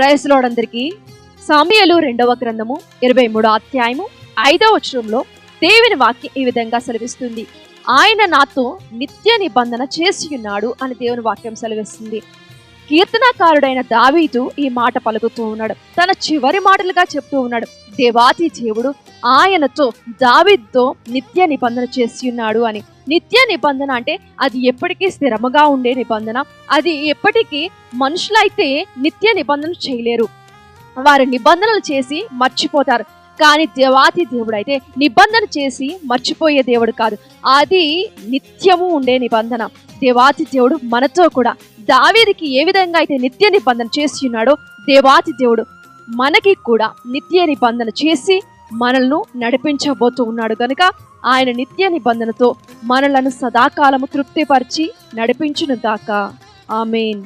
ప్రైస్లోడందరికీ సామ్యలు రెండవ గ్రంథము ఇరవై మూడో అధ్యాయము ఐదవ వచనంలో దేవుని వాక్యం ఈ విధంగా సెలవిస్తుంది. ఆయన నాతో నిత్య నిబంధన చేసి ఉన్నాడు అని దేవుని వాక్యం సెలవిస్తుంది. కీర్తనాకారుడైన దావీదు ఈ మాట పలుకుతూ ఉన్నాడు. తన చివరి మాటలుగా చెప్తూ ఉన్నాడు. దేవాతి దేవుడు ఆయనతో దావిద్తో నిత్య నిబంధన చేసి ఉన్నాడు అని. నిత్య నిబంధన అంటే అది ఎప్పటికీ స్థిరముగా ఉండే నిబంధన. అది ఎప్పటికీ మనుషులైతే నిత్య నిబంధన చేయలేరు. వారు నిబంధనలు చేసి మర్చిపోతారు. కానీ దేవాతి దేవుడు అయితే నిబంధన చేసి మర్చిపోయే దేవుడు కాదు. అది నిత్యము ఉండే నిబంధన. దేవాతి దేవుడు మనతో కూడా దావేదికి ఏ విధంగా అయితే నిత్య నిబంధన చేసి ఉన్నాడో దేవాతి దేవుడు మనకి కూడా నిత్య నిబంధన చేసి మనల్ని నడిపించబోతూ ఉన్నాడు కనుక ఆయన నిత్య నిబంధనతో మనలను సదాకాలము తృప్తిపరిచి నడిపించును దాకా ఆమెన్.